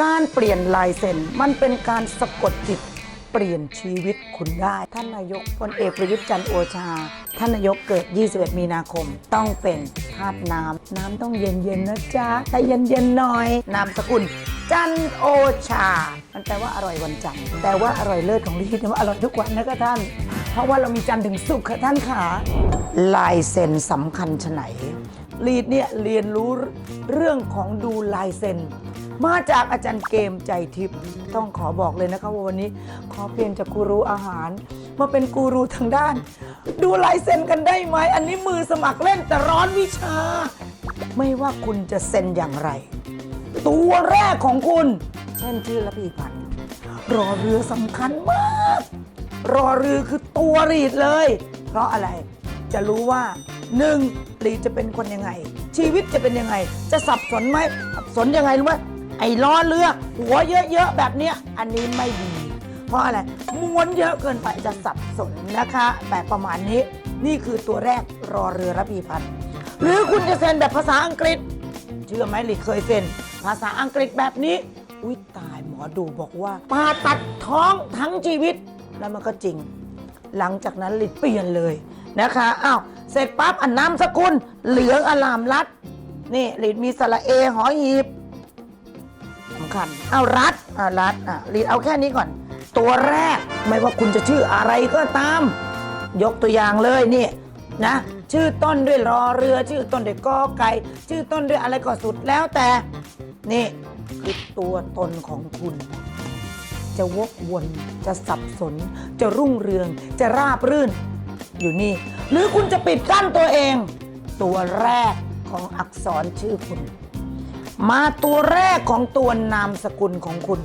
การเปลี่ยนลายเซ็นมันเป็นการสะกดจิตเปลี่ยนชีวิตคุณได้ ท่านนายกพลเอกประยุทธ์จันทร์โอชา ท่านนายกเกิด 21 มีนาคม ต้องเป็นธาตุน้ำ น้ำต้องเย็นๆนะจ๊ะแต่เย็นๆหน่อย นามสกุลจันโอชา มันแปลว่าอร่อยวันจันทร์แต่ว่าอร่อยเลิศของลีดเนี่ยว่าอร่อยทุกวันนะคะท่าน เพราะว่าเรามีจันทร์ถึงสุขค่ะท่านขาลายเซ็นสำคัญชะไหนลีดเนี่ยเรียนรู้เรื่องของดูลายเซ็น มาจากอาจารย์เกมใจทิพย์ต้องขอบอกเลยนะคะว่าวันนี้ ขอเปลี่ยนจากกูรูอาหาร มาเป็นกูรูทางด้าน ดูลายเซ็นกันได้ไหมอันนี้มือสมัครเล่นแต่ร้อนวิชา ไม่ว่าคุณจะเซ็นอย่างไร ตัวแรกของคุณ เช่นชื่อละพีพันธ์รอเรือสำคัญมาก รอเรือคือตัวรีดเลย เพราะอะไรจะรู้ว่าหนึ่งรีดจะเป็นคนยังไง ชีวิตจะเป็นยังไง จะสับสนไหมสับสนยังไงรู้ไหม ไอ้ล้อเรือหัวเยอะๆแบบเนี้ยอันนี้ไม่ดี เพราะอะไรม้วนเยอะเกินไปจะสับสนนะคะแบบประมาณนี้นี่คือตัวแรกรอเรือระพีพันธ์หรือคุณจะเซ็นแบบภาษาอังกฤษ เชื่อไหมลิเคยเซ็น ภาษาอังกฤษแบบนี้ อุ้ยตายหมอดูบอกว่าผ่าตัดท้องทั้งชีวิต แล้วมันก็จริง หลังจากนั้นลิเปลี่ยนเลยนะคะอ้าวเสร็จปั๊บอันนามสกุลเหลืองอลามรัดนี่ลิมีสระเอหอหีบ คัญ เอารัดอ่ารัดอะลิดเอาแค่นี้ก่อน ตัวแรกไม่ว่าคุณจะชื่ออะไรก็ตาม ยกตัวอย่างเลยนี่นะ ชื่อต้นด้วยรอเรือ ชื่อต้นด้วยกอไก่ชื่อต้นด้วยอะไรก็สุดแล้วแต่ นี่คือตัวตนของคุณ จะวกวนจะสับสน จะรุ่งเรือง จะราบรื่น อยู่นี่ หรือคุณจะปิดกั้นตัวเอง ตัวแรกของอักษรชื่อคุณ มาตัวแรกของตัวนามสกุลของคุณ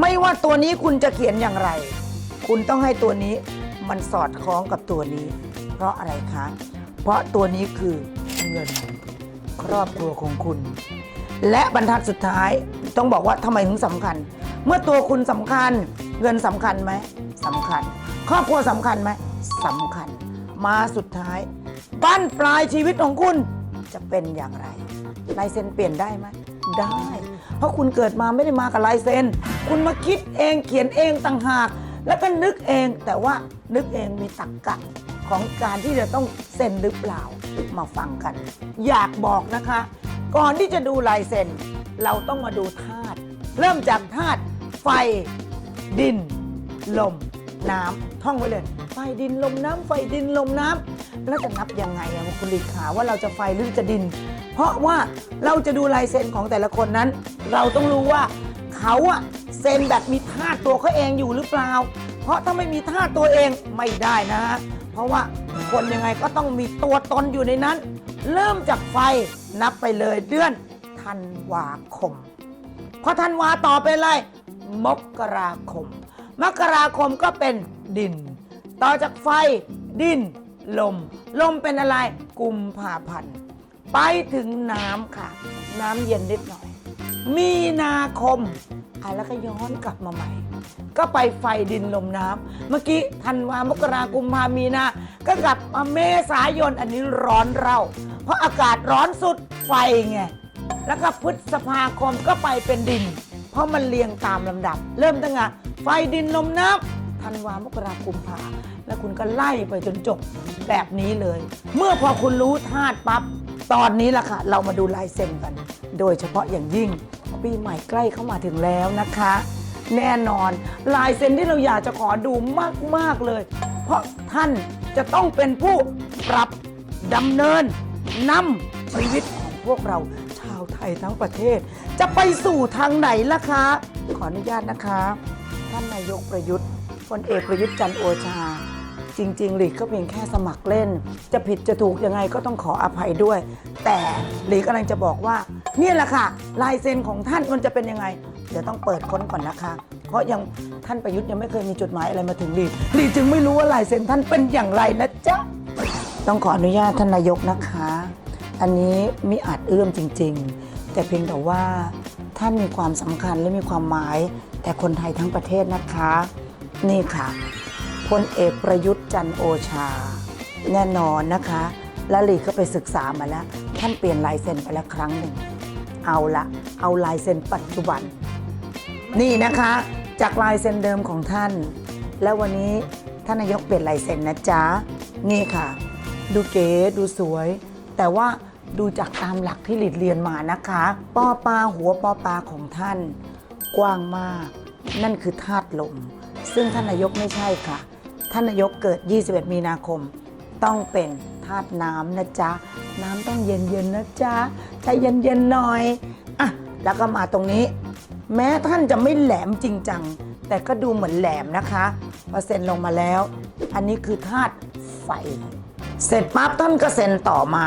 ไม่ว่าตัวนี้คุณจะเขียนอย่างไร คุณต้องให้ตัวนี้มันสอดคล้องกับตัวนี้ เพราะอะไรคะ เพราะตัวนี้คือเงินครอบครัวของคุณ และบรรทัดสุดท้ายต้องบอกว่าทำไมถึงสำคัญ เมื่อตัวคุณสำคัญ เงินสำคัญไหมสำคัญ ครอบครัวสำคัญไหมสำคัญ มาสุดท้ายบ้านปลายชีวิตของคุณจะเป็นอย่างไร ลายเซ็นเปลี่ยนได้ไหมได้ เพราะคุณเกิดมาไม่ได้มากับลายเซ็นคุณมาคิดเองเขียนเองต่างหาก แล้วก็นึกเองแต่ว่านึกเองมีตรรกกะของการที่จะต้องเซ็นหรือเปล่ามาฟังกัน อยากบอกนะคะ ก่อนที่จะดูลายเซ็นเราต้องมาดูธาตุเริ่มจากธาตุไฟ ดิน ลม น้ำท่องไว้เลย ไฟดินลมน้ำไฟดินลมน้ำแล้วจะนับยังไงอะคุณลิขาว่าเราจะไฟหรือจะดิน เพราะว่าเราจะดูลายเซ็นของแต่ละคนนั้น เราต้องรู้ว่าเขาอะเซ็นแบบมีธาตัวเขาเองอยู่หรือเปล่า เพราะถ้าไม่มีธาตัวเองไม่ได้นะฮะเพราะว่าคนยังไงก็ต้องมีตัวตนอยู่ในนั้น เริ่มจากไฟนับไปเลยเดือนธันวาคมพอธันวาต่อเป็นอะไรมกราคม มกราคมก็เป็นดิน ต่อจากไฟดิน ลม ลมเป็นอะไร กุมภาพันธ์ ไปถึงน้ำค่ะ น้ำเย็นนิดหน่อย มีนาคมอะแล้วก็ย้อนกลับมาใหม่ ก็ไปไฟดินลมน้ำเมื่อกี้ธันวามกรากุมภามีนา ก็กลับมาเมษายนอันนี้ร้อนเรา เพราะอากาศร้อนสุดไฟไงแล้วก็พฤษภาคมก็ไปเป็นดิน เพราะมันเรียงตามลำดับ เริ่มตั้งแต่ไฟดินลมน้ำธันวามกรากุมภาแล้วคุณก็ไล่ไปจนจบแบบนี้เลย เมื่อพอคุณรู้ธาตุปั๊บ ตอนนี้ล่ะค่ะ เรามาดูลายเซ็นกัน โดยเฉพาะอย่างยิ่งปีใหม่ใกล้เข้ามาถึงแล้วนะคะ แน่นอนลายเซ็นที่เราอยากจะขอดูมาก ๆ เลย เพราะท่านจะต้องเป็นผู้ปรับดำเนินนำชีวิตของพวกเราชาวไทยทั้งประเทศ จะไปสู่ทางไหนล่ะคะ ขออนุญาตนะคะ ท่านนายกประยุทธ์พลเอกประยุทธ์จันทร์โอชา จริงๆหลีกก็เพียงแค่สมัครเล่น จะผิดจะถูกยังไงก็ต้องขออภัยด้วย แต่หลีกกำลังจะบอกว่าเนี่ยแหละค่ะ ลายเซ็นของท่านมันจะเป็นยังไง เดี๋ยวต้องเปิดค้นก่อนนะคะ เพราะยังท่านประยุทธ์ยังไม่เคยมีจดหมายอะไรมาถึงหลีกหลีกจึงไม่รู้ว่าลายเซ็นท่านเป็นอย่างไรนะจ๊ะต้องขออนุญาตท่านนายกนะคะ อันนี้มิอาจเอื้อมจริง ๆ แต่เพียงแต่ว่าท่านมีความสำคัญและมีความหมายแต่คนไทยทั้งประเทศนะคะ นี่ค่ะ พลเอกประยุทธ์จันโอชา แน่นอนนะคะและลีกก็ไปศึกษามาแล้วท่านเปลี่ยนลายเซ็นไปแล้วครั้งหนึ่ง เอาละเอาลายเซ็นปัจจุบัน นี่นะคะจากลายเซ็นเดิมของท่าน แล้ววันนี้ท่านนายกเปลี่ยนลายเซ็นนะจ๊ะนี่ค่ะ ดูเก๋ดูสวย แต่ว่าดูจากตามหลักที่หลีดเรียนมานะคะปอปลาหัวปอปลาของท่าน กว้างมาก นั่นคือธาตุลม ซึ่งท่านนายกไม่ใช่ค่ะ ท่านนายกเกิด 21 มีนาคม ต้องเป็นธาตุน้ำนะจ๊ะ น้ำต้องเย็นๆนะจ๊ะใจเย็นๆหน่อยอะแล้วก็มาตรงนี้ แม้ท่านจะไม่แหลมจริงจัง แต่ก็ดูเหมือนแหลมนะคะพอเซ็นลงมาแล้ว อันนี้คือธาตุไฟ เสร็จปั๊บท่านก็เซ็นต่อมา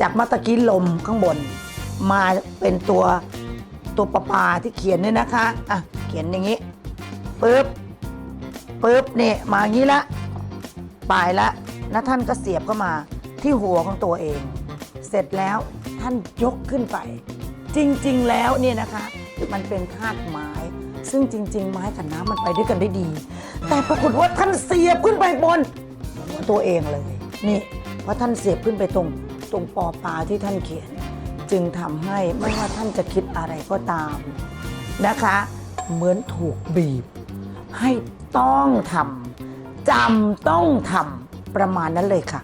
จากมื่อตะกี้ลมข้างบน มาเป็นตัวตัวปลาปาที่เขียนเนี่ยนะคะอะเขียนอย่างนี้ปึ๊บ ปึ๊บเนี่ยมาอย่างนี้ละปลายละแล้วท่านก็เสียบเข้ามาที่หัวของตัวเอง เสร็จแล้วท่านยกขึ้นไป จริงๆแล้วเนี่ยนะคะ มันเป็นธาตุไม้ ซึ่งจริง ๆ ไม้กับน้ำมันไปด้วยกันได้ดี แต่ปรากฏว่าท่านเสียบขึ้นไปบนหัวตัวเองเลยนี่เพราะท่านเสียบขึ้นไปตรงตรงปอปลาที่ท่านเขียน จึงทำให้ไม่ว่าท่านจะคิดอะไรก็ตามนะคะ เหมือนถูกบีบให้ ต้องทำจำต้องทำประมาณนั้นเลยค่ะ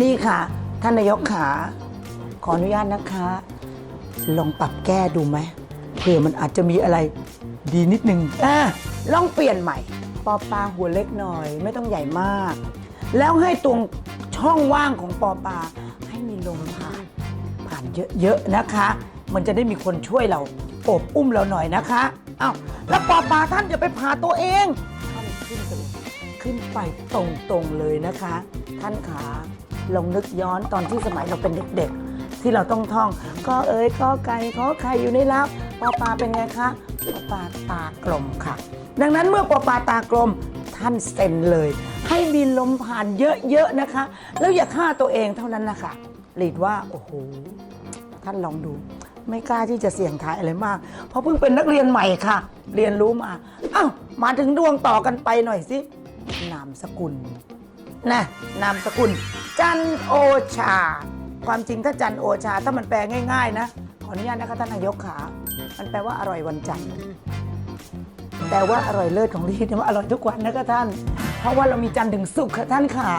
นี่ค่ะ ท่านนายกขาขออนุญาตนะคะ ลองปรับแก้ดูไหมเผื่อมันอาจจะมีอะไรดีนิดนึงอะลองเปลี่ยนใหม่ ปอปลาหัวเล็กหน่อย ไม่ต้องใหญ่มาก แล้วให้ตรงช่องว่างของปอปลาให้มีลมผ่าน ผ่านเยอะๆนะคะ มันจะได้มีคนช่วยเราโอบอุ้มเราหน่อยนะคะ อ้าว แล้วปอปลาท่านอย่าไปผ่าตัวเองท่านขึ้นไปเลยขึ้นไปตรงๆเลยนะคะ ท่านขาลองนึกย้อนตอนที่สมัยเราเป็นเด็กๆ ที่เราต้องท่องก็เอ๋ยก็ไก่ขอไข่อยู่ในรับปอปลาเป็นไงคะปอปลาตากลมค่ะ ดังนั้นเมื่อปอปลาตากลมท่านเซ็นเลย ให้มีลมผ่านเยอะๆนะคะ แล้วอย่าฆ่าตัวเองเท่านั้นนะคะหลีดว่าโอ้โหท่านลองดู ไม่กล้าที่จะเสี่ยงทายอะไรมาก เพราะเพิ่งเป็นนักเรียนใหม่ค่ะ เรียนรู้มาอ้าวมาถึงดวงต่อกันไปหน่อยสินามสกุลนะนามสกุล จันโอชา ความจริงถ้าจันโอชา ถ้ามันแปลง่าย ๆ นะ ขออนุญาตนะคะท่านนายกขามันแปลว่าอร่อยวันจันทร์แต่ว่าอร่อยเลิศของลีดเนี่ว่าอร่อยทุกวันนะคะท่าน เพราะว่าเรามีจันทร์ถึงสุขค่ะท่านขา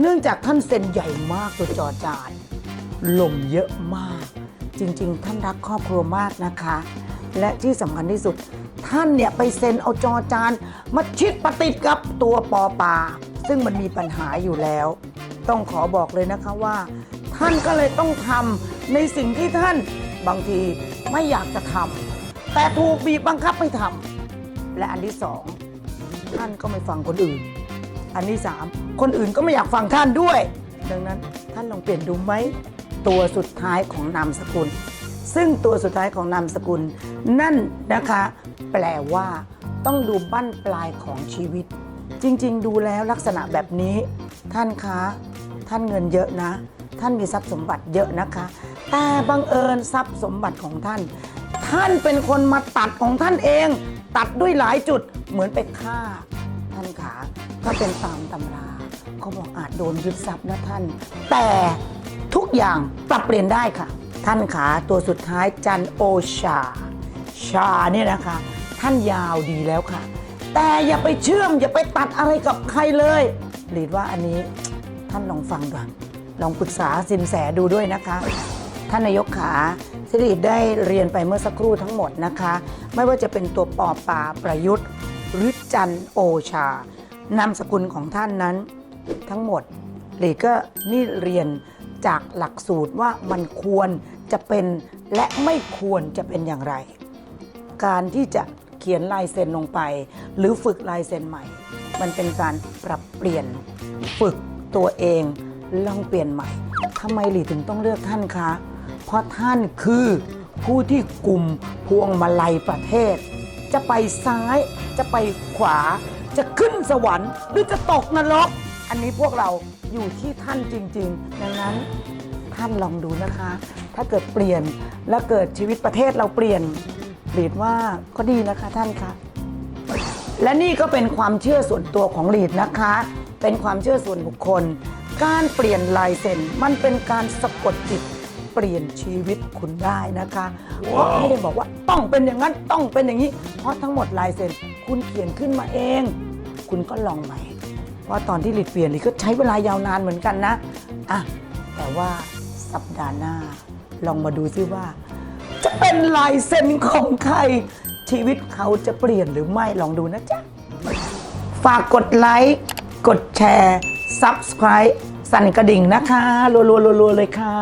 เนื่องจากท่านเซนใหญ่มากตัวจอจานลมเยอะมาก จริง ๆ ท่านรักครอบครัวมากนะคะ และที่สำคัญที่สุด ท่านเนี่ยไปเซ็นเอาจอจานมาชิดประติดกับตัวปอปา ซึ่งมันมีปัญหาอยู่แล้ว ต้องขอบอกเลยนะคะว่า ท่านก็เลยต้องทำในสิ่งที่ท่านบางทีไม่อยากจะทำแต่ถูกบีบบังคับให้ทำและอันที่สองท่านก็ไม่ฟังคนอื่น อันที่สามคนอื่นก็ไม่อยากฟังท่านด้วย ดังนั้นท่านลองเปลี่ยนดูไหม ตัวสุดท้ายของนามสกุล ซึ่งตัวสุดท้ายของนามสกุล นั่นนะคะ แปลว่า ต้องดูบั้นปลายของชีวิต จริง ๆ ดูแล้วลักษณะแบบนี้ ท่านคะท่านเงินเยอะนะ ท่านมีทรัพย์สมบัติเยอะนะคะ แต่บังเอิญทรัพย์สมบัติของท่าน ท่านเป็นคนมาตัดของท่านเอง ตัดด้วยหลายจุดเหมือนไปฆ่า ท่านขาถ้าเป็นตามตำราเขาบอกอาจโดนยึดทรัพย์นะท่าน แต่ อย่างปรับเปลี่ยนได้ค่ะ ท่านขาตัวสุดท้ายจันโอชา ชาเนี่ยนะคะ ท่านยาวดีแล้วค่ะ แต่อย่าไปเชื่อมอย่าไปตัดอะไรกับใครเลยหลีดว่าอันนี้ท่านลองฟังก่อนลองปรึกษาสินแสดูด้วยนะคะ ท่านนายกขาสิริได้เรียนไปเมื่อสักครู่ทั้งหมดนะคะ ไม่ว่าจะเป็นตัวปอปาประยุทธ์หรือจันโอชานามสกุลของท่านนั้น ทั้งหมดหลีก็นี่เรียน จากหลักสูตรว่ามันควรจะเป็นและไม่ควรจะเป็นอย่างไร การที่จะเขียนลายเซ็นลงไป หรือฝึกลายเซ็นใหม่ มันเป็นการปรับเปลี่ยนฝึกตัวเองลองเปลี่ยนใหม่ทำไมหลีถึงต้องเลือกท่านคะ เพราะท่านคือผู้ที่กลุ่มพวงมาลัยประเทศ จะไปซ้ายจะไปขวา จะขึ้นสวรรค์หรือจะตกนรก อันนี้พวกเรา อยู่ที่ท่านจริง ๆ ดังนั้นท่านลองดูนะคะ ถ้าเกิดเปลี่ยนและเกิดชีวิตประเทศเราเปลี่ยนหลีดว่าก็ดีนะคะท่านคะและนี่ก็เป็นความเชื่อส่วนตัวของลีดนะคะ เป็นความเชื่อส่วนบุคคล การเปลี่ยนลายเซ็นมันเป็นการสะกดจิตเปลี่ยนชีวิตคุณได้นะคะเพราะไม่ได้บอกว่าต้องเป็นอย่างนั้นต้องเป็นอย่างนี้ เพราะทั้งหมดลายเซ็นคุณเขียนขึ้นมาเอง คุณก็ลองใหม่ ว่าตอนที่ลิดเปลี่ยนลิดก็ใช้เวลายาวนานเหมือนกันนะอะแต่ว่าสัปดาห์หน้า ลองมาดูซิว่า จะเป็นลายเซ็นของใคร ชีวิตเขาจะเปลี่ยนหรือไม่ลองดูนะจ๊ะ ฝากกดไลค์กดแชร์ Subscribe สั่นกระดิ่งนะคะ รัวๆๆเลยค่ะ